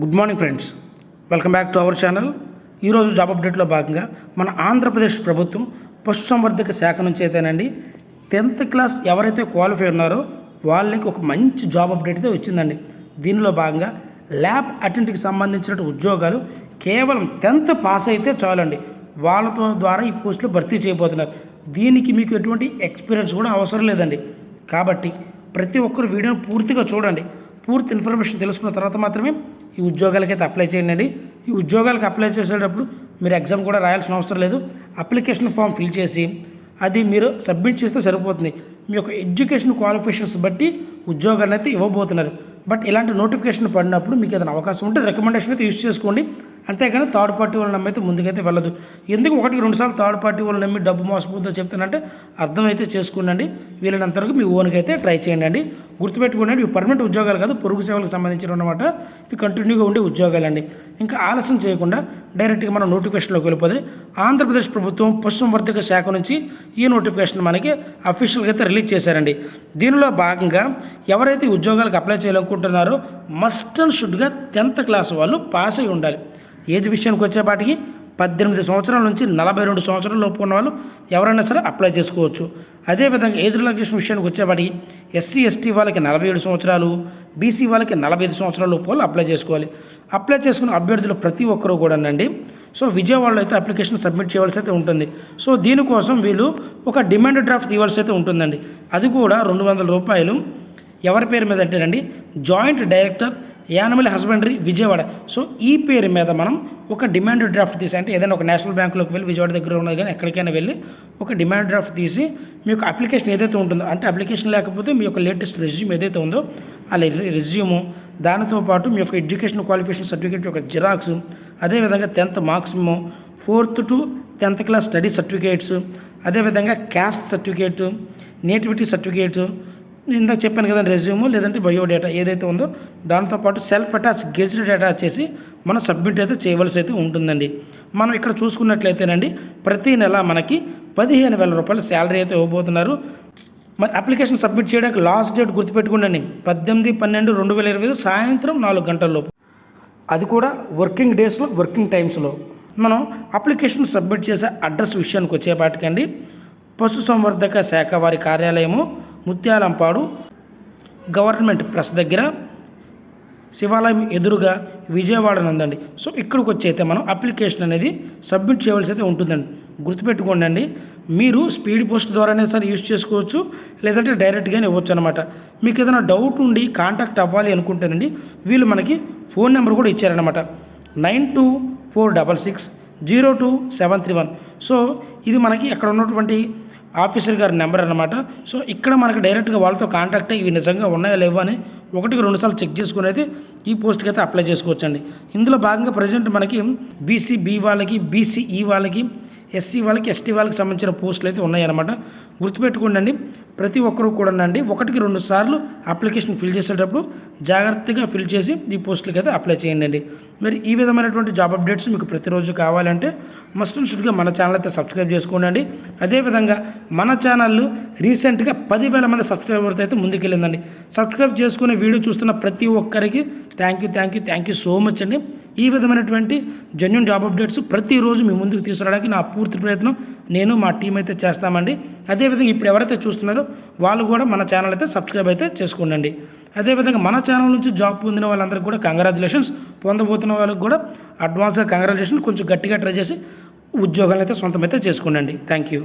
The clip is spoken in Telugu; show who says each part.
Speaker 1: Good morning friends. Welcome back to our channel. ఈరోజు జాబ్ అప్డేట్లో భాగంగా మన ఆంధ్రప్రదేశ్ ప్రభుత్వం పశుసంవర్ధక శాఖ నుంచి అయితేనండి టెన్త్ క్లాస్ ఎవరైతే క్వాలిఫై ఉన్నారో వాళ్ళకి ఒక మంచి జాబ్ అప్డేట్ అయితే వచ్చిందండి. దీనిలో భాగంగా ల్యాబ్ అటెంట్కి సంబంధించిన ఉద్యోగాలు కేవలం టెన్త్ పాస్ అయితే చాలండి. వాళ్ళతో ద్వారా ఈ పోస్టులు భర్తీ చేయబోతున్నారు. దీనికి మీకు ఎటువంటి ఎక్స్పీరియన్స్ కూడా అవసరం లేదండి. కాబట్టి ప్రతి ఒక్కరు వీడియోని పూర్తిగా చూడండి. పూర్తి ఇన్ఫర్మేషన్ తెలుసుకున్న తర్వాత మాత్రమే ఈ ఉద్యోగాలకైతే అప్లై చేయండి. ఈ ఉద్యోగాలకు అప్లై చేసేటప్పుడు మీరు ఎగ్జామ్ కూడా రాయాల్సిన అవసరం లేదు. అప్లికేషన్ ఫామ్ ఫిల్ చేసి అది మీరు సబ్మిట్ చేస్తే సరిపోతుంది. మీ యొక్క ఎడ్యుకేషన్ క్వాలిఫికేషన్స్ బట్టి ఉద్యోగాలను అయితే ఇవ్వబోతున్నారు. బట్ ఇలాంటి నోటిఫికేషన్ పడినప్పుడు మీకు ఏదైనా అవకాశం ఉంటే రికమెండేషన్ అయితే యూస్ చేసుకోండి. అంతేగాని థర్డ్ పార్టీ వాళ్ళని నమ్మైతే ముందుకైతే వెళ్ళదు. ఎందుకు ఒకటికి రెండుసార్లు థర్డ్ పార్టీ వాళ్ళని నమ్మి డబ్బు మోసపోతుందో చెప్తానంటే అర్థమైతే చేసుకోండి వీలైనంత వరకు మీ ఓన్కి అయితే ట్రై చేయండి అండి గుర్తుపెట్టుకోండి ఇవి పర్మనెంట్ ఉద్యోగాలు కాదు పొరుగు సేవలకు సంబంధించిన అనమాట ఇవి కంటిన్యూగా ఉండే ఉద్యోగాలండి. ఇంకా ఆలస్యం చేయకుండా డైరెక్ట్గా మనం నోటిఫికేషన్లోకి వెళ్ళిపోతే ఆంధ్రప్రదేశ్ ప్రభుత్వం పశుసంవర్ధక శాఖ నుంచి ఈ నోటిఫికేషన్ మనకి అఫీషియల్గా అయితే రిలీజ్ చేశారండి. దీనిలో భాగంగా ఎవరైతే ఉద్యోగాలకు అప్లై చేయాలనుకుంటున్నారో మస్ట్ అండ్ షుడ్గా టెన్త్ క్లాస్ వాళ్ళు పాస్ అయి ఉండాలి. ఏజ్ విషయానికి వచ్చేపాటికి పద్దెనిమిది సంవత్సరాల నుంచి నలభై రెండు సంవత్సరాల లోపు ఉన్న వాళ్ళు ఎవరైనా సరే అప్లై చేసుకోవచ్చు. అదేవిధంగా ఏజ్ రిలాక్సేషన్ విషయానికి వచ్చేపాటికి ఎస్సీ ఎస్టీ వాళ్ళకి నలభై ఏడు సంవత్సరాలు బీసీ వాళ్ళకి నలభై ఐదు సంవత్సరాల లోపు వాళ్ళు అప్లై చేసుకోవాలి. అప్లై చేసుకున్న అభ్యర్థులు ప్రతి ఒక్కరూ కూడానండి. సో విజయవాడలో అయితే అప్లికేషన్ సబ్మిట్ చేయవలసి అయితే ఉంటుంది. సో దీనికోసం వీళ్ళు ఒక డిమాండ్ డ్రాఫ్ట్ తీయవలసి అయితే ఉంటుందండి. అది కూడా రెండు వందల రూపాయలు. ఎవరి పేరు మీద అంటేనండి joint director animal husbandry Vijayawada. So ఈ పేరు మీద మనం ఒక డిమాండ్ డ్రాఫ్ట్ తీసి అంటే ఏదైనా ఒక నేషనల్ బ్యాంకులోకి వెళ్ళి విజయవాడ దగ్గర ఉన్నది కానీ ఎక్కడికైనా వెళ్ళి ఒక డిమాండ్ డ్రాఫ్ట్ తీసి మీ యొక్క అప్లికేషన్ ఏదైతే ఉంటుందో అంటే అప్లికేషన్ లేకపోతే మీ యొక్క లేటెస్ట్ రెజ్యూమ్ ఏదైతే ఉందో ఆ రెజ్యూము దానితో పాటు మీ యొక్క ఎడ్యుకేషన్ క్వాలిఫికేషన్ సర్టిఫికేట్ యొక్క జిరాక్స్ అదేవిధంగా tenth marks fourth to tenth class study certificates అదేవిధంగా క్యాస్ట్ సర్టిఫికేట్ నేటివిటీ సర్టిఫికేట్ ఇందాక చెప్పాను కదా రెజ్యూమ్ లేదంటే బయోడేటా ఏదైతే ఉందో దాంతోపాటు సెల్ఫ్ అటాచ్ గెజిటెడ్ డేటా చేసి మనం సబ్మిట్ అయితే చేయవలసి అయితే ఉంటుందండి. మనం ఇక్కడ చూసుకున్నట్లయితేనండి ప్రతి నెల మనకి పదిహేను వేల రూపాయల శాలరీ అయితే ఇవ్వబోతున్నారు. మరి అప్లికేషన్ సబ్మిట్ చేయడానికి లాస్ట్ డేట్ గుర్తుపెట్టుకోండి పద్దెనిమిది పన్నెండు రెండు వేల ఇరవై ఐదు సాయంత్రం నాలుగు గంటల్లోపు అది కూడా వర్కింగ్ డేస్లో వర్కింగ్ టైమ్స్లో మనం అప్లికేషన్ సబ్మిట్ చేసే అడ్రస్ విషయానికి వచ్చేపాటికండి పశుసంవర్ధక శాఖ వారి కార్యాలయము ముత్యాలంపాడు గవర్నమెంట్ ప్రెస్ దగ్గర శివాలయం ఎదురుగా విజయవాడ ఉందండి సో ఇక్కడికి వచ్చి అయితే మనం అప్లికేషన్ అనేది సబ్మిట్ చేయవలసి అయితే ఉంటుందండి. గుర్తుపెట్టుకోండి అండి మీరు స్పీడ్ పోస్ట్ ద్వారానే సరే యూజ్ చేసుకోవచ్చు లేదంటే డైరెక్ట్గానే ఇవ్వచ్చు అనమాట మీకు ఏదైనా డౌట్ ఉండి కాంటాక్ట్ అవ్వాలి అనుకుంటేనండి వీళ్ళు మనకి ఫోన్ నెంబర్ కూడా ఇచ్చారనమాట nine two four double six zero two seven three one. So ఇది మనకి అక్కడ ఉన్నటువంటి ఆఫీసర్ గారి నెంబర్ అనమాట సో ఇక్కడ మనకి డైరెక్ట్గా వాళ్ళతో కాంటాక్ట్ ఇవి నిజంగా ఉన్నాయా లేవా అని ఒకటికి రెండు సార్లు చెక్ చేసుకుని అయితే ఈ పోస్ట్కి అయితే అప్లై చేసుకోవచ్చండి. ఇందులో భాగంగా ప్రజెంట్ మనకి బీసీ బీ వాళ్ళకి బీసీఈ వాళ్ళకి ఎస్సీ వాళ్ళకి ఎస్టీ వాళ్ళకి సంబంధించిన పోస్టులు అయితే ఉన్నాయన్నమాట. గుర్తుపెట్టుకోండి ప్రతి ఒక్కరూ కూడా అండి ఒకటికి రెండు సార్లు అప్లికేషన్ ఫిల్ చేసేటప్పుడు జాగ్రత్తగా ఫిల్ చేసి ఈ పోస్టులకి అయితే అప్లై చేయండి అండి మరి ఈ విధమైనటువంటి జాబ్ అప్డేట్స్ మీకు ప్రతిరోజు కావాలంటే మస్ట్ అండ్ షుడ్గా మన ఛానల్ అయితే సబ్స్క్రైబ్ చేసుకోండి అదేవిధంగా మన ఛానల్ రీసెంట్గా పదివేల మంది సబ్స్క్రైబర్తో అయితే ముందుకెళ్ళిందండి. సబ్స్క్రైబ్ చేసుకునే వీడియో చూస్తున్న ప్రతి ఒక్కరికి thank you thank you thank you so much అండి. ఈ విధమైనటువంటి జెన్యున్ జాబ్ అప్డేట్స్ ప్రతిరోజు మీ ముందుకు తీసుకురావడానికి నా పూర్తి ప్రయత్నం నేను మా టీం అయితే చేస్తామండి. అదేవిధంగా ఇప్పుడు ఎవరైతే చూస్తున్నారో వాళ్ళు కూడా మన ఛానల్ అయితే సబ్స్క్రైబ్ అయితే చేసుకోండి అదేవిధంగా మన ఛానల్ నుంచి జాబ్ పొందిన వాళ్ళందరికీ కూడా కంగ్రాచులేషన్స్ పొందబోతున్న వాళ్ళకి కూడా అడ్వాన్స్గా కంగ్రాచులేషన్ కొంచెం గట్టిగా ట్రై చేసి ఉద్యోగాలు అయితే సొంతమైతే చేసుకోండి థ్యాంక్ యూ.